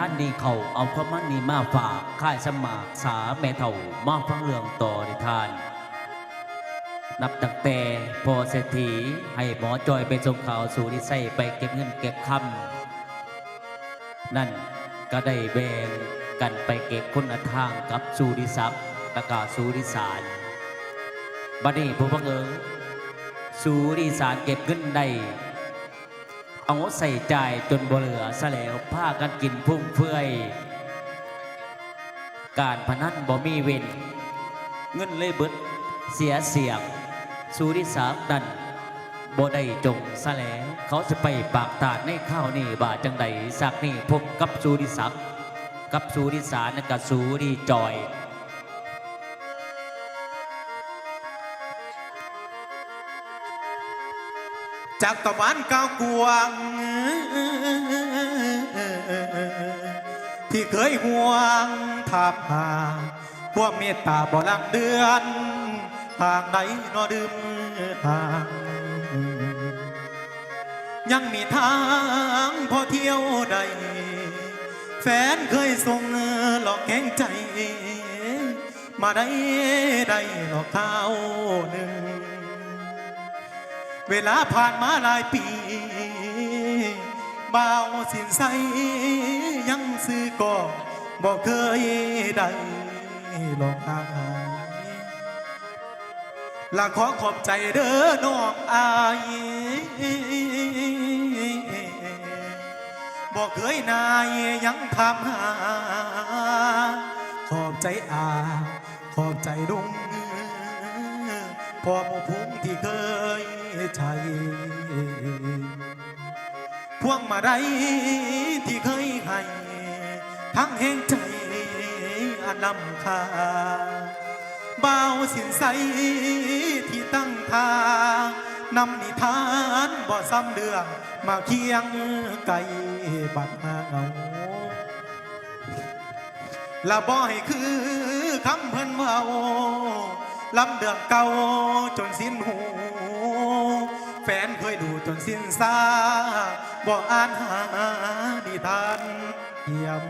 ท่านนี้เขาเอาความมันนี้มาฝากค่ายสมากษาแม่เท่ามาฟังเรื่องต่อนิทาน นับตั้งแต่พอเศรษฐีให้หมอจอยไปส่งข่าวสู่ดิไซไปเก็บเงินเก็บคำนั่นก็ได้แบ่งกันไปเก็บคนละทางกับสูดิศักดิ์และก็สูดิสารบัดนี้ผู้บังเอิญสูดิสารเก็บเงินได้ เอาใส่ใจจนบ่เหลือซะแล้วผ้ากันกินพุ่มเฟื่อย การพนันบ่มีเว้นเงินเลยเบิดเสียเสียงสูริสามนั่นบ่ได้จงซะแล้ว เขาจะไปปากตาดในข้าวนี่บาจังใดสักนี่พบกับสูริศักดิ์กับสูริสารกับสูริจอย จากตะวันก้าวกวางที่เคยห่วงถามหาความเมตตาบ่ลังเดือนทางใดนนอดื่มทางยังมีทางพอเที่ยวใด แฟนเคยส่งหลอกแกงใจ มาได้ได้หลอกข้าวหนึ่ง เวลาผ่านมาหลายปีบ่าวสินใสยังซื้อก็บอกเคยได้ลองหายและขอขอบใจเด้อน้องอายบอกเคยนายยังทำหา ขอบใจอาขอบใจลุงพอหมูพุงที่เคย ใช้พวงมาได้ที่เคยให้ทั้งแห่งใจอันลำค่าบ่าสินใสที่ตั้งทางนำนิทานบ่ซ้ำเดือง มาเคียงไก่บัดมาเงาละบ่ให้คือคำเพิ่นเมาลำเดืองเก่าจนสิ้นหู ฟนเคยดูจนสิ้นซาบ่อ่านหานิทานเยี่ยม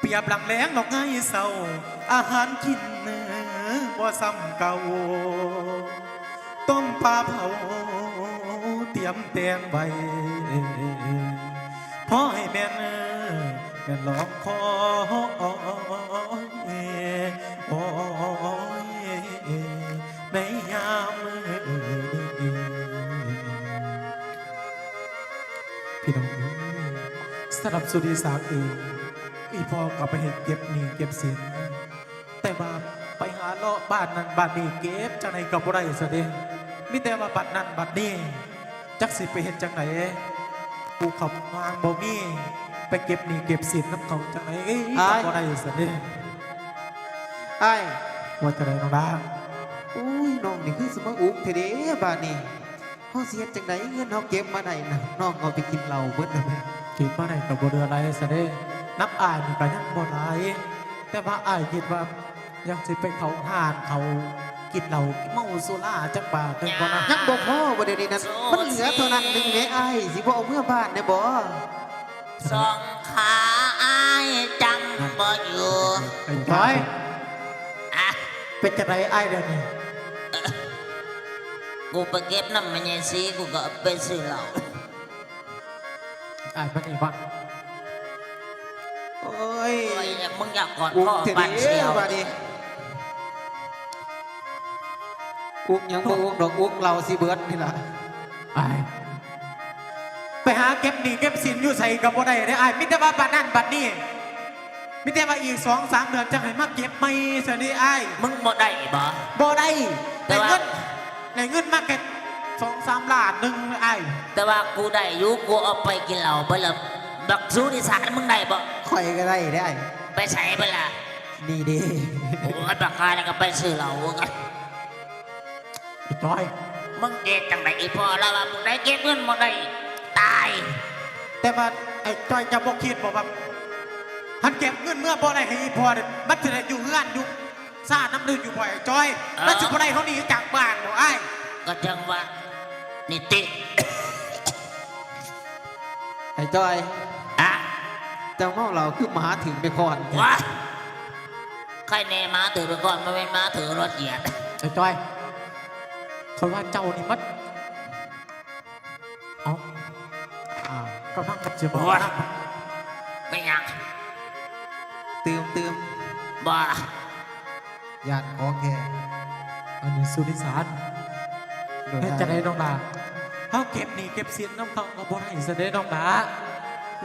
เปียบหลังแหลงดอกไงเศร้า อาหารกินเนื้อบ่ซ้ำเก่า ต้มปลาเผา เตรียมแตงไว้พอให้แม่นแม่นลองคอโอ้ำหรับสุดีสามเองอีพอกลับไปเห็นเก็บหนี้เก็บสินแต่ว่าไปหาเลาะบ้านนั้นบ้านนี้เก็บจังไหนกับบ่ได้ซะเด้มีแต่ว่าบัดนั้นบัดนี้จักสิไปเห็นจังไหนกูขับงานบ่มีไปเก็บหนี้เก็บสินน้ำเขาจังไหนเอ้ยอ้ายกับบ่ได้ซะเด้ไอ้ายว่าจะได้น้องดาอุ้ยน้องนี่คือสมอุกเทเด้บาดนี้เฮาสิเฮ็ดจังไดเงินเฮาเก็บมาได้นะน้องเอาไปกินเหล้าเบิดแล้วแม่ คิดว่าไหนกับบ่เดืออะไรซะเด้นับอายนี่ก็ยังบ่หลายแต่ว่าอายคิดว่ายังสิไปเขาห่านเขากินเหล้าเมาสุราจักบาทจังบ่นะยังบ่พอบ่เดี๋ยวนี้นะมันเหลือเท่านั้นหนึงแหม่ไอ้ายสิบ่เอาเมื่อบ้านได้บ่สองขาอายจังบ่อยู่ไอ้จ้อยอะเป็นจังไดอ้ายเดี๋ยวนี้กูไปเก็บน้ำมันยังซีกูก็เอาไปซื้อเหล้า อ้ายมันนี่ว่าโอ้ยโอ้ยมึงอยากกอดอุกพ่อเทปันเด้เสียวบาดนี้อุกยังบ่อุกดอกอุกเหล้าสิเบิดนี่ล่ะอ้ายไปหาเก็บหนี้เก็บสินอยู่ใส่กับบ่ได้เด้อ้ายมิแต่ว่าบัดนั้นบัดนี้มิแต่ว่าอีกสองสามเดือนจังให้มาเก็บไม่ซะนี่อ้ายมึงบ่ได้บ่บ่ได้แต่แต่ว่าเงินในเงินมาแค่ สองสามล้านหนึ่งไอ้ายแต่ว่ากูได้อยู่กูเอาไปกินเหล้าไปและบักสูนิสานมึงได้บ่ข่อยก็ได้ได้ไปใส่ไปละนี่เด้โอ้ยบักคายแล้วก็ไปซื้อเหล้ากันไอ้จ้อย มึงเก็บจังไดอีพ่อแล้วว่ามึงได้เก็บเงินบ่ได้ตายแต่ว่าไอ้จ้อยจะบอกคิดบอกว่าหันเก็บเงินเมื่อบ่ได้ให้อีพอเนี่ยมันจะได้อยู่เฮือนอยู่ซ่าน้ำดื่มอยู่บ่อยไอ้จ้อยแล้วจะบ่ได้เขาหนีจากบ้านบ่ไอ้ายก็จังว่า นิติ ไอ้จอยอะเจ้าเมาเราคือหมาถึงไปก่อนวะใครแน่มาถือไปก่อนมาเป็นมาถือรถเหยียด ไอ้จ้อยเขาว่าเจ้านี่มัดเอาอ้าวก็นั่งกับเจียบอกวะไม่ยังตืมตืมบ่ญาติของแกอันนี้สุริสารโดยเฮ็ด จะได้น้องดาเขาเก็บหนี่เก็บเสียนน้ำเขาก็บ่ได้เสด็จน้องดา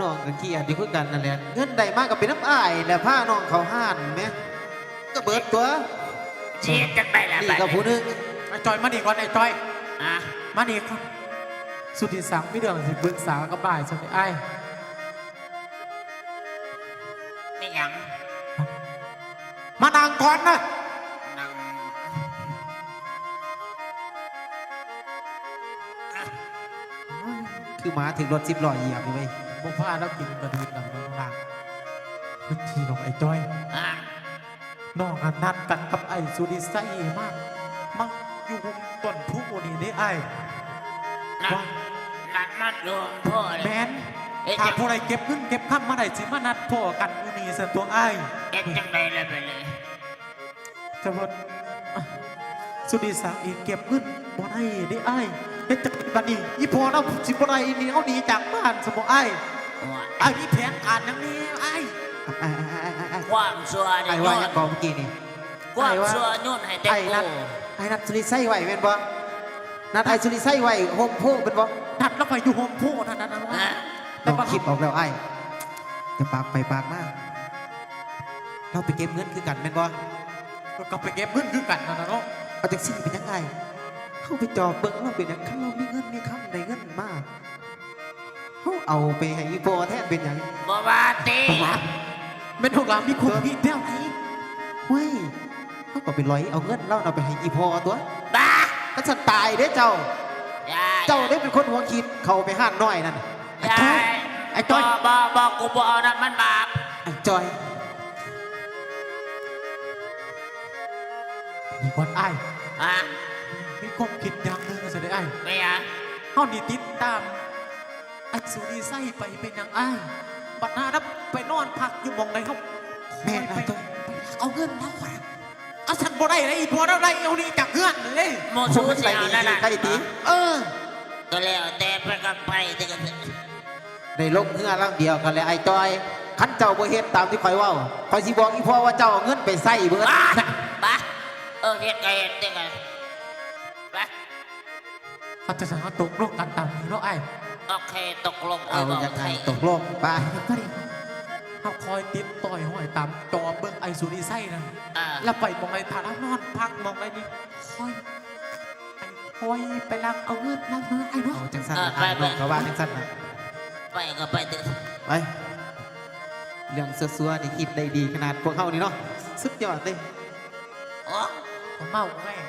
น้องกับขี้อันอยู่คือกันนั่นแหละเงินใดมากก็เป็นน้ำอ้ายแล้วผ้าน้องเขาห้านไหมก็เบิดตัวเชียดจังไปแล้วนี่ไปกับผู้หนึงไอ้จอยมาดีก่อนไอ้จอยอะมาดีก่อนสุริสารมีเรื่องสิปรึกษากับบ่ายสักไอ้ายไม่ยังมานางก่อนนะ คือหมาถึงรถสิบล้อเหยียบอยู่ไหมบ่พาเรากินกระดูกหลังน้องดาคือทีน้องไอ้จอยอะน้องอันนัดกันกับไอ้สุริไซมากมักอยู่หุมต้นผู้นี่ได้ไอ้ายนั่งนั่งนัดรวมพ่อเลแมยนเอ๊ะถ้าจะผู้ใดเก็บเงินเก็บข้ามมาได้สิมานัดพ่อกันอยู่นี่สันตัวไอ้ายเอ็ดจังไปแล้วไปเลยแต่ว่าอะสุริสาเองเก็บเงินบ่ได้ได้ไอ้าย เฮ็ดจังบัดนี้อีพ่อเราสิบ่ได้หนีเอาหนีจากบ้านสมบ่ไอ้ายว่าไอ้ายมีแผนการอย่างนี้ไอ้ายไอ้ไอ้ไอ้ไอ้ไอ้ความชัวไอ้เนี่ยว่าโยยังนกองเมื่อกี้นี่ความชัวโยนให้แต่ไอ้นักูดไอ้นัดสุริไส้ไหวเป็นบ่นัดไอ้สุริไส้ไหวโฮมโพเป็นบ่นัดแล้วไปอยู่โฮมโพนั่นนั่นนั่นฮะแต่น้องว่าคิดออกแล้วไอ้จะปากไปปากมาเราไปเก็บเงินคือกันเป็นบ่ก็ไปเก็บเงินคือกันนั่นน่ะเนาะเอาจากสี่เป็นยังไง เข้าไปจอบเบิ้งเราเป็นยังคันเรามีเงินมีคำในเงินมากเขาเอาไปให้อีโปแทนเป็นหยังบ่ว่าตีเป็นของเรามีคุณพี่เดียวนี้เฮ้ยเขาก็ไปร้อยเอาเงินเราเอาไปให้อีโปตัวบ้าก็จะตายเด้เจ้าอย่าเจ้าได้เป็นคนหัวคิดเขาไปห้านน้อยนั่นอย่าไอ้จ้อยบ่บ่บ่กูบ่เอานั่นมันบาปไอ้จอยมีคนไอ้ายฮะมี ความคิดอย่างหนึ่งสิได้ไอ้ายไม่ยังเฮานี่ติดตามไอ้สุรีไส้ไปเป็นอย่างอ้ายบัดหน้านับไปนอนพักอยู่หมองไหนเขาแม่นไปไอ้จอยเอาเงินเราอะเอาฉันบ่ได้เลยอีพอเราได้เอานี่จากเงื่อนเลยโมชูเสียวนั่นน่ะใครตีเออ ก็แล้วแต่ไปกันไปแต่กันในลงเงื่อล่างเดียวกันเลยไอ้จอยขันเจ้าบ่เฮ็ดตามที่ข่อยเว่าข่อยสิบอกอีพ่อว่าเจ้าเอาเงินไปใส่เบิดบ้าบ้าเออเฮ็ดไงเฮ็ดจังไง เขาจะสั่งว่าตกลงกันตามนี้เนาะไอ้ายโอเคตกลงเอาไว้อย่างใคไรรตกลงไปก็ดีเขาคอยติดต่อยห้อยตามจอเบิ่งไอ้สุรีไส้นั่นอ่าแล้วไปมองไอ้ฐานะนอนพักมองไอ้นี่คอยไปคอยไปลักเอาเงินลักเงินไอ้เนาะเอาจังสั้นนะอ่านน้องเขาว่าจังสั้นนะไปก็ไปเถอะไปเรื่องซัวๆนี่คิดได้ดีขนาดพวกเขานี่เนาะสุดยอดเลยโอ้เขาเมาแม่ง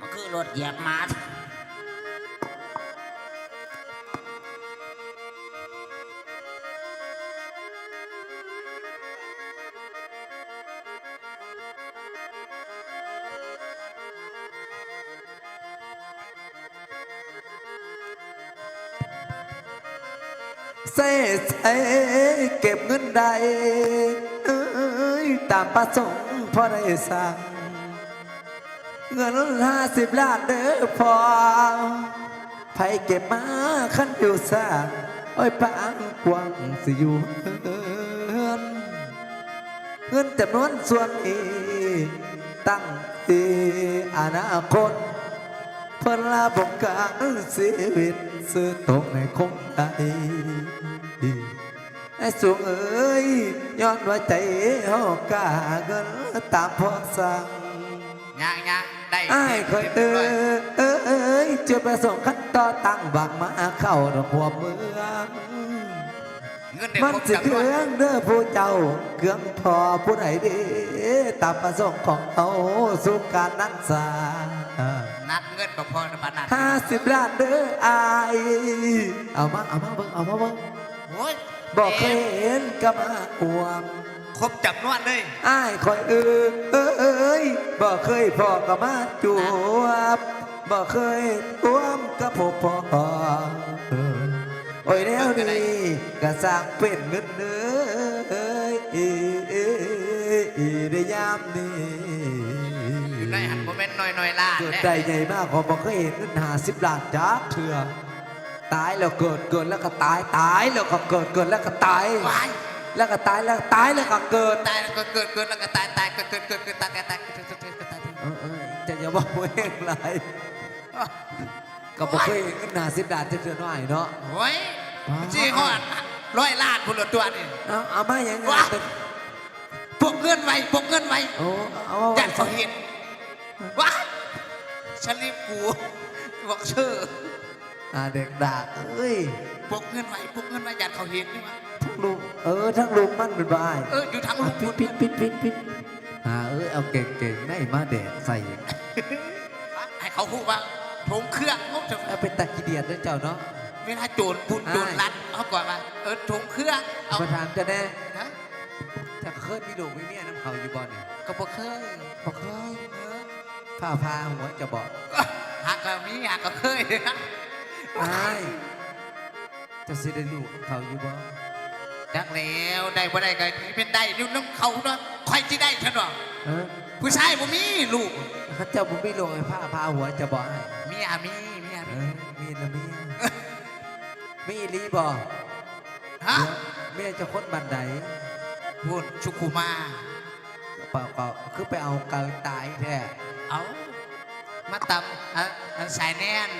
มันคือรถเหยียบหมา เซ่เซ่เก็บเงินได้เอ้ยตามประสงค์พอได้สั่งเงินห้าสิบล้านเด้อพอไผเก็บมาขั้นอยู่สร้างโอ้ยปางกวางสิอยู่เฮือนเงินจำนวนส่วนนี้ตั้งที่อนาคตเพื่อลาบงการชีวิต ซื้อตกในคงได้ไอ้สูงเอ้ยย้อนว่าใจเฮากาเงินตามพอสั่งยังยังได้ไอ้ายคอยเอ้ยเอ้ยเอ้ยจุดประสงค์ขั้นต่อตั้งบักมาเข้าดอกหัวเมืองเงินเดือนมันครบสิจำนเควนรื่องเด้อผู้เจ้าเครื่องพอผู้ใดเดีตามประสงค์ของเขาสุการนันสา นัดเงินก็พอนะปานัดห้าสิบล้านเด้ออายเอามาเอามาเบิ่งเอามาเบิ่งโอ้ยบอกเคยเห็นกับมาอวมครบจำนวนเลยอ้ายคอยเออเออเอ้ยบอกเคยพอกับมาจวบบอกเคยอ้วมกับพอพอเออโอ้ยแล้วนี่ก็สร้างเป็นเงินเอ้ยเอ้ยเอ้ยเอ้ยได้ยามนี้อยู่ใน หันโมเมนต์หน่อยหน่อยๆล้านเกิดเนี่ยได้ใหญ่มากขอบอกเคยเห็นเงินหาสิบล้านจักเถื่อตายแล้วเกิดเกิดแล้วก็ตายตายแล้วก็เกิดเกิดแล้วก็ตายว้าย แล้วก็ตายแล้วตายแล้วก็เกิดตายแล้วก็เกิดเกิดแล้วก็ตายตายก็เกิดเกิดเกิดตายตายตายเกิดเกิดเกิดเกิดตายเออเออจะอย่าบอกว่าเองไรก็บอกเคยเห็นเงินหาสิบล้านจะเถื่อน้อยเนาะโอ้ยจี้ฮอดร้อยล้านคนละตัวนี่เอาเอามาอย่างไงว้าพวกเงินไว้พวกเงินไว้โอ้เอายันเขาเห็น ว้ายฉันรีบกูบอกเชื่ออ่าเด็กด่าเอ้ยพวกเงินไว้พวกเงินไว้ยันเขาเห็นนี่วะทั้งลุงเออทั้งลุงมันเป็นบ้าเอออยู่ทางลุงปิดปิดปิดปิดปิดอ่าเอ้ยเอาเก่งเก่งๆได้มาแดดใส่ให้เขาพูดว่าผมเครื่องงบจะเอาเป็นตะกี้เดียดด้วยเจ้าเนาะเวลาโจรบุญโจรรัดเอาก่อนมาเออถุงเครื่องเอามาถามจะแน่ฮะจะเคยมีลูกมีเมียน้ำเขาอยู่บ่เนี่ยก็บอกเคยบอกเคยเออ ผ้าพาหัวจะบอกหักก็มีหักก็เคยนะไอ้จะสิได้ลูกเขาอยู่บ่จักแล้วได้บ่ได้ก็เป็นได้นิ้วน้ำเขาเนาะใคอยที่ได้ฉันหรอผู้ชายบ่มีลูกถ้าเจ้าบ่มีลูกไอ้ผ้าพาหัวจะบอกมีอามีมีอามีมีนะมีมีอีหลีบ่ฮะเมียจะคนบันไดพูดชุกุมาเปล่าก็คือไปเอาเกาตายแท้ เอามาตำอะอะสายแน่น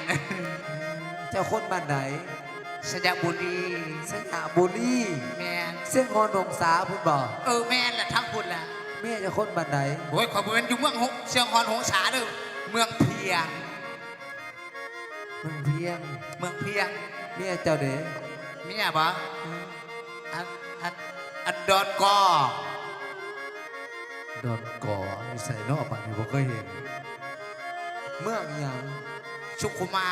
เจ้าคนบ้านไหนสยามบุรีสยามบุรีแมนเส้นงอนงสาพุ่นบอกเออแมนแหละทั้งคุณล่ะเมียเจะคนบ้านไหนโอ้ยขอยบ่เป็นอยู่เมืองหงเชียงฮอนหงสาเด้อเมืองเพียง เมืองเพียงเมืองเพียงเมียเจ้าเด้มีอะบ่อันอันอันดอนกอโดนก่อ อยู่ใส่นอกบ้านนี่ผมเคยเห็น เมืองหยังชุกุมา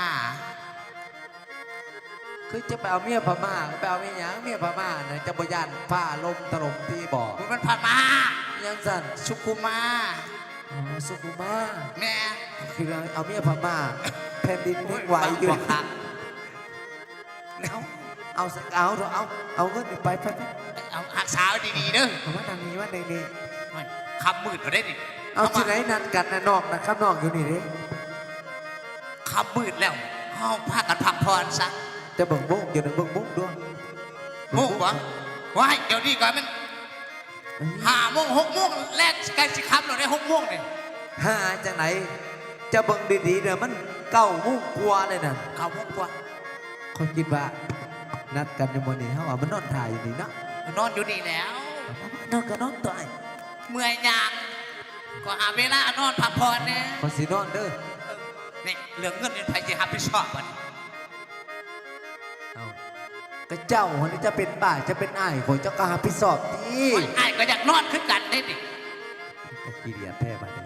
คือจะไปเอาเมียพม่าไปเอาเมียหยังเมียพม่าเนี่ยจะบยานผ้าลมถล่มที่บ่อมันเป็นพม่ายังสั่นชุกุมาอ๋อสุขุมาแม่คือเอาเมียพม่าแผ่นดินไม่ไหวอยู่บักคักเอาเอาสักเอาเถอะเอาเอาเงินนี่ไปไปไปเอาหักสาวดีๆเด้อ เอาว่าทางนี้ว่าในนี้โอ้ยคำมืดเอาได้ดิ เอาที่ไหนนัดกันนะนอกนะข้างนอกอยู่นี่ดิคำมืดแล้วเฮาพากันพักผ่อนซะจะเบิ่งมุกอยู่นะเบิ่งมุกด้วยมุ่งวะว้ายเดี๋ยวนี้ก่อนมันห้าโมงหกโมงแรกใกล้สิครับเราได้หกโมงเนี่ยหาจากไหน จะเบิ่งดีๆเดี๋ยวมันเก้ามุกกลัวเลยนะเก้าโมงกว่าคนคิดว่านัดกันในวันนี้เขาว่ามันนอนถ่ายอยู่นี่เนาะนอนอยู่นี่แล้วนอนก็นอนตัวไอ้เมื่อยยาง ก็หาเวลานอนพักผ่อนเนี่ยพอสินอนเด้อนี่เหลืองเงินเป็นไผจะรับผิดชอบมันเอาก็เจ้าคนนี้จะเป็นบ้าจะเป็นอ้ายคนเจ้าก็หาพิสอบดีโอ้ยไอ้ายก็อยากนอนคือกันได้ดิตะกี้เดียดแท้บ้านี้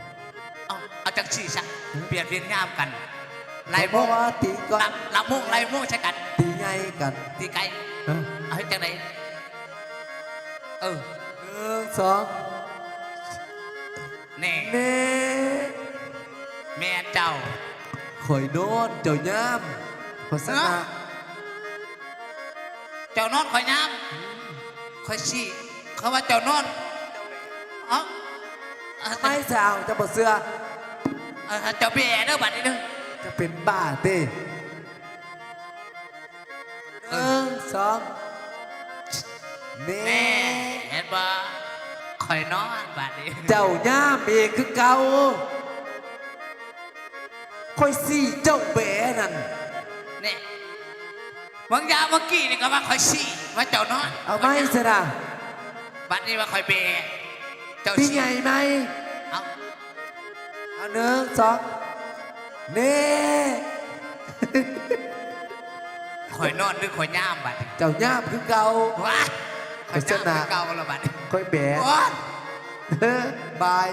เอาเอาจากสี่ซะเปลี่ยนเรียนงามกันไล่เพโมราะงว่าตีก็ลับลับโมงไล่โมงใช่กันตีไงกันตีไกลเออเอาให้จังไหนเออหนึ่งสอง แน่เน่แม่เจ้าข่อยนอนเจ้าย่ามโฆษณาเจ้านอนคอยน้ำคอยชี้เขาว่าเจ้านอนเอ้าเอ้าไม่สาวจะบอเสือเอ้าเจ้าเบี้ยเด้อบัดนี้เด้อจะเป็นบ้าเต้หนึ่งสองเน่แน่เห็นบ่ คอยนอนบัดนี้เจ้าย่ามเองคือเก่าค่อยสี่เจ้าแบนั่นนี่บางอยางเมื่อกี้นี่ก็ว่าคอยชี้ว่าเจ้านอนเอาไหมสนะบัดนี้ว่าคอยเบี้ยเจ้าพี่ชี้ใหญ่ไหมเอาเอาหนึ่งสองเน่คอยนอนหรือคอยย่ามบัดนี้เจ้าย่ามคือเก่าว้า คอยโฆษย่ามณาคือเก่าแล้วบัดนี้ค่อยแบโอ๊ยบาย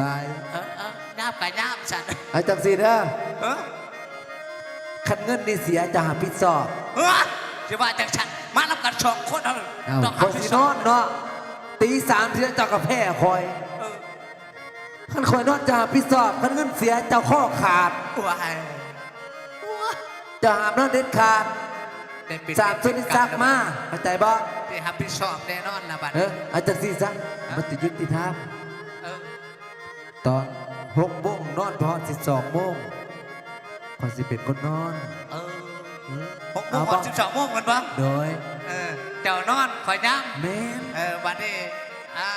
บายเออเออย่ามกับย่ามสัตว์เอาจังสีเด้อเออคันเงินนี่เสียจะหาพิดสอบเออจะว่าจังฉันมารับกันสองคนเอาเอาต้องคหานสิที่นสอองนเนาะตีสามเสียเจ้ากาแฟคอยเออคันคอยนอนจะหาพิดสอบคันเงินเสียเจ้าข้อขาดว้ายจะหามนอนเด็ดขาดได้เป็นสามสุนิสักมาเข้าใจบ่ ได้รับผิดชอบแน่นอนละบัดเอออาจารย์สี่ซะมันติยุติธรรมเออตอนหกโมงนอนพอสิบสองโมงพอสิเป็นคนนอนเอออืมหกโมเอางบ่สิบสองโมงกันปะโดยเออเจ้านอนคอยย้แม่นำเออบัดนี้อ่า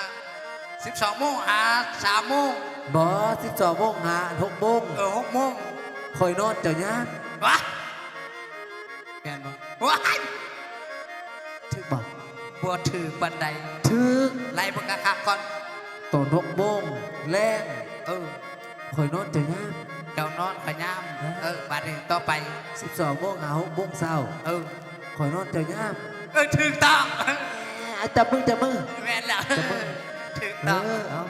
สิบสองโมงอ่าสามโมงบอสิบสองโมงหาหกโมงเออหกโมงคอยนอนเจ้าย่านวะแม่นบ่ว้ายถึกบอก บัวถือบันไดถึกไล่บังกะคักก่อนตอนหกโมงแรงเออคอยนอนเจ้าย่านเจ้านอนขย้ำเออบัดนี้ต่อไปสิบสองโมงหาหกโมงเช้าเออคอยนอนเจ้าย่านเออถือต้องอะจับมือจับมือแม่นแล้วถือเอต้องอเอา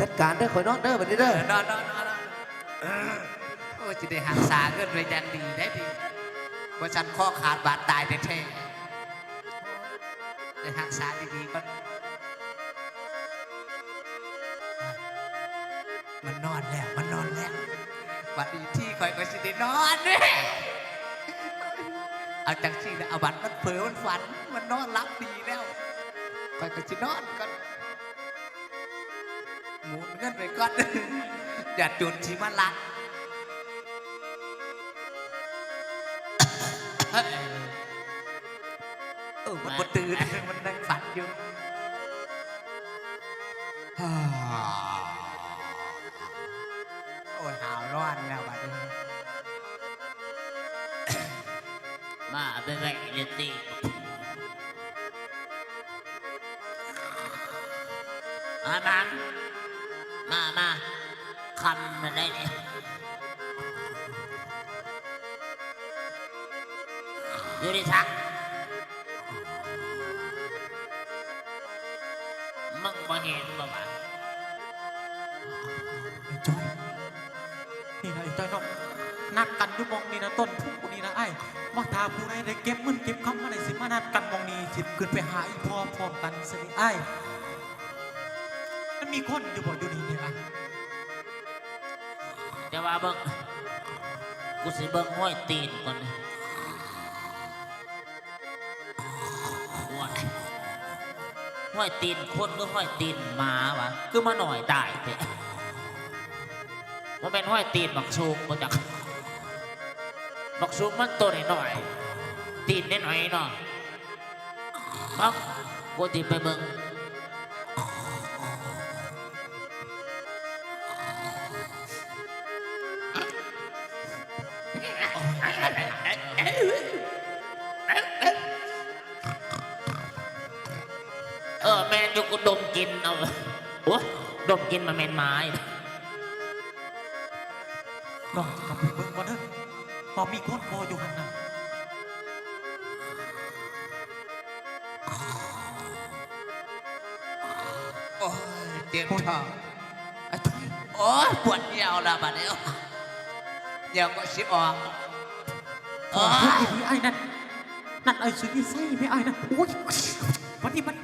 จัดการเด้อคอยนอนเด้อแบบนี้เอเด้ออนอนนอนนอนนอนเออโอ้จะได้หักษาเกินไปยันดีได้ดีว่าฉันข้อขาดบาดตายแท้ๆได้ หักษาดีๆก็มันนอนแล้ว มันนอนแล้วบัดนี้ที่คอยก็สิได้นอนเนี่ยเอาจังสินะเอาบัดมันเผลอมันฝัน มันนอนรับดีแล้วคอยก็สินอนก่อนหมุนเงินไปก่อนอย่าจุดที่มันรักเออมันบ่ตื่นมันนั่งฝันอยู่โอ้ยหาวร้อนแล้วบัดนี้มาไปแวะเรียนตีอามันมามาคำมาได้เนี่ยอยู่ดิทัก มึงมาเห็นบ่มาไอ้จอยนี่นะไอ้จ้อยเนาะนัดกันอยู่มองนี่นะต้นพุ่งนี่นะไอ้ว่าถ้าผู้ใดได้เก็บเงินเก็บคำมาได้สิมานัดกันมองนี้สิขึ้นไปหาอีพ่อพร้อมกันสิไอ้มันมีคนอยู่บ่อยู่นี่เนี่ยอะจะว่าเบิ่งกูสิเบิ่งห้อยตีนก่อนนะ ห้อยตีนคนหรือห้อยตีนหมาวะคือมาหน่อยตายเถอะมันเป็นห้อยตีนบักชูกมาจากบักชูมันตัวหน่อยๆตีนนิดหน่อยเนาะครับกูตีไปเบิ่ง ดมกินเอาโอ้ดมกินมาแมนไม้น้องกลับไปเบิ่งก่อนเด้อพอมีคนพออยู่หันน่ะโอ้ยเจ็บท้องไอ้จอยโอ้ยปวดเหี่ยวแล้วบัดนี้เดี๋ยวก็สิออกพโอ้อยพูดดีๆไอ้นั่นนั่นไอ้สุดที่ใส่ไม่ไอ้นั่นโอ้ยวันนี้มัน